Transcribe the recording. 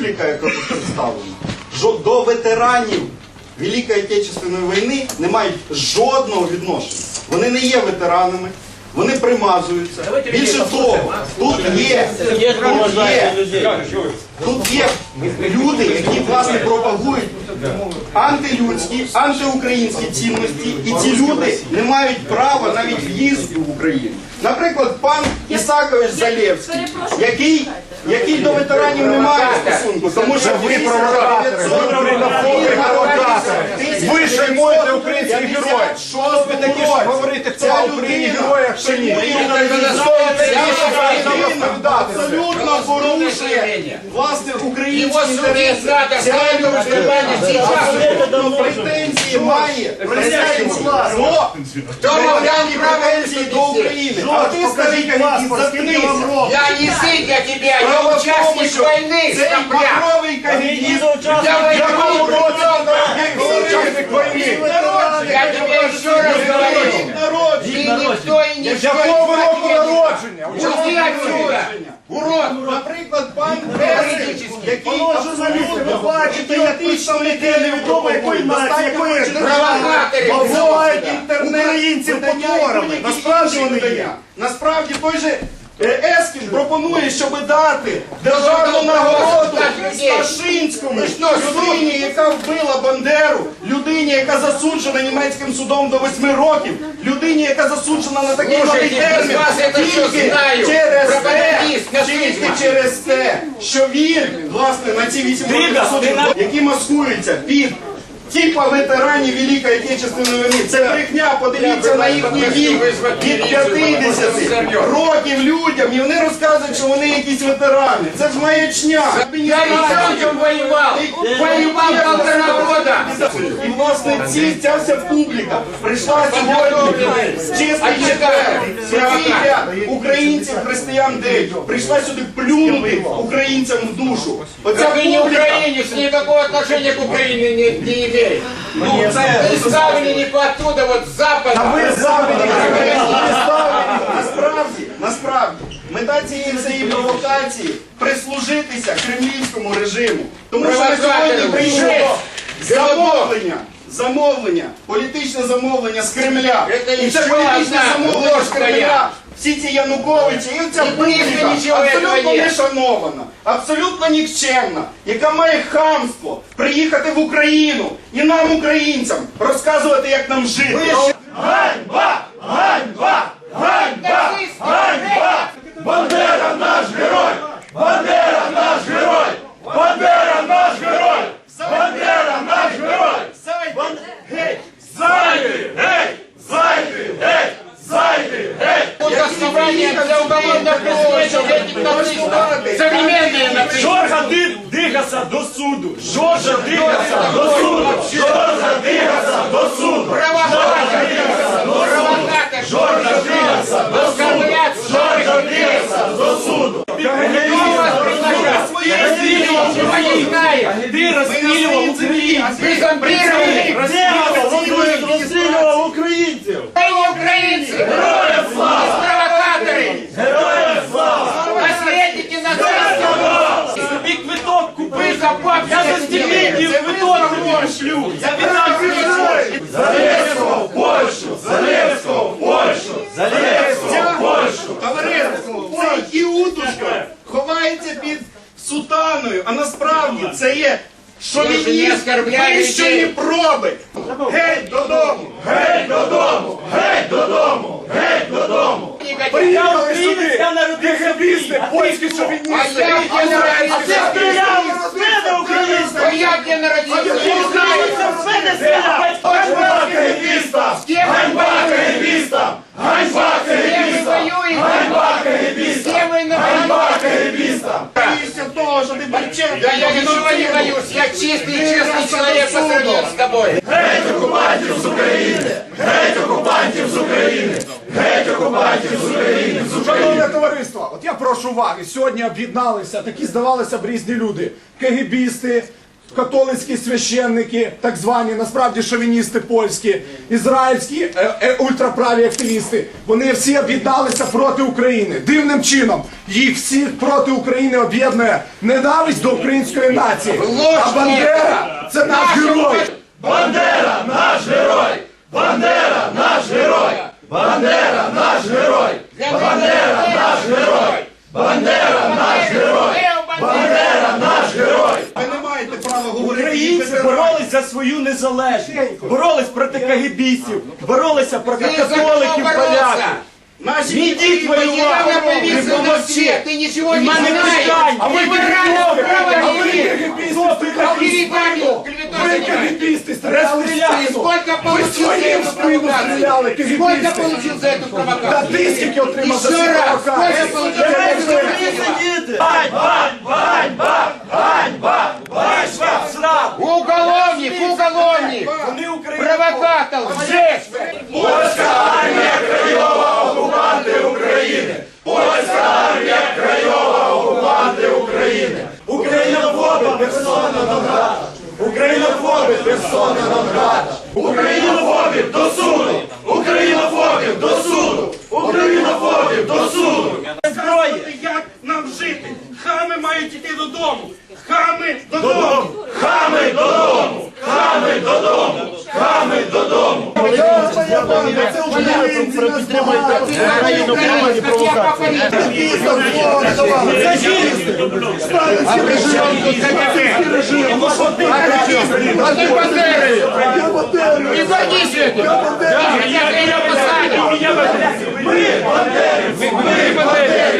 Республіка, яка тут представлена, жо- до ветеранів Великої Отечественної війни не мають жодного відношення. Вони не є ветеранами, вони примазуються. Більше того, тут є, тут є, тут є люди, які власне пропагують антилюдські, антиукраїнські цінності, і ці люди не мають права навіть в'їзду в Україну. Наприклад, пан Ісакович Залєвський, який, який до ветеранів не має стосунку, тому що ви Ви шаймуєте українських героїв. Що ви такі, щоб говорити хто в Україні героях чи ні? абсолютно порушує власне Его українські судить інтереси. надо, Ця правильно людина выступали сейчас. абсолютно претензії має претензії до Кто вам дал право претензії до выступить? України. А ти скажи, заткнися. Я не сын для тебя, я Справа в тому, участник що войны, Цей скопля. багровий кагібіст Я Якому войну році журналісти, ви бачите, як представники невідомо якої нації, якої держави обзивають інтернет українців потворами. Насправді вони є. Насправді той же е, Ескін пропонує, щоб дати державну нагороду Сташинському. людині, яка вбила Бандеру, людині, яка засуджена німецьким судом до восьми років, людині, яка засуджена на такий новий термін, тільки через те, тільки через те, що він, власне, на ці вісім років які маскуються під Типа ветеранів Великої Отечественної війни. Це брехня, подивіться на їхній вік від 50 років людям, і вони розказують, що вони якісь ветерани. Це ж маячня. Я сам чем воевал! Воевал полтора года! І власне ці, ця вся публіка прийшла сьогодні з святий ряд українців, християн день, прийшла сюди плюнути українцям в душу. Оця вы не публіка украинец, никакого отношения к Украине не, не имеет. Ну, вы ставленники оттуда, вот с запада. Насправді, насправді, мета цієї всієї провокації прислужитися кремлівському режиму. Тому що Провокатори, сьогодні прийшло вже. замовлення. Замовлення, політичне замовлення з Кремля. І це політичне замовлення з Кремля. Всі ці Януковичі, і ця публіка абсолютно не шанована, абсолютно нікчемна, яка має хамство приїхати в Україну і нам, українцям, розказувати, як нам жити. Бандера наш герой! Бандера наш герой! Бандера наш герой! Дигаса до суду! Жоржа дигаса до суду! Що дигаса до суду! Жорга дигаса до суду! Жоржа дигаса до суду! Ничего не знаю. Ти розстрілював українців! Пошлю! Я віддам Залєвського в Польщу! Залєвського в Польщу! Залєвського в Польщу! Товариство, цей іудушка ховається під сутаною, а насправді це є шовініст вищої проби. Геть додому! Геть додому! Геть додому! Геть додому! Народився в Києві! Польські Боїшся ты. Да я ничего не боюсь, я чистый и честный человек по сравнению с тобой. Геть окупантів з України! Геть окупантів з України! Геть окупантів з України! З України! Шановне товариство, от я прошу уваги. Сьогодні об'єдналися такі, здавалися б, різні люди. КГБісти, католицькі священники, так звані, насправді шовіністи польські, ізраїльські е, е, ультраправі активісти. Вони всі об'єдналися проти України. Дивним чином їх всіх проти України об'єднує ненависть до української нації. А Бандера це наш герой. Бандера наш герой! Бандера наш герой! Бандера наш герой! Бандера наш герой! Бандера наш герой! Бандера наш герой! Ви не маєте права говорити Українці їх ветеранам. боролись за свою незалежність, боролись проти кагібістів, боролися проти Ты за кого католиків, боролся? поляків. Наші Мій діти дід воював, Недавно повесил на допоможіть. все, ты ничего не У мене знаешь. питання. А ви Ты кагібісти, морального права а не ви имеешь. кагібісти, стріляли в Передаю, спину. клеветой Ви занимаешь. кагібісти, стріляли в Ты спину. сколько Ви получил за своїм в эту спину провокацию? стріляли, Сколько кагібісти. получил за эту Та провокацию? ти скільки отримав за Еще ці раз, провокації? сколько получил українці нас багато. Статья по политике. А ты Бандеры. Не гордись этим. Да, я тебя посадил. Бандера!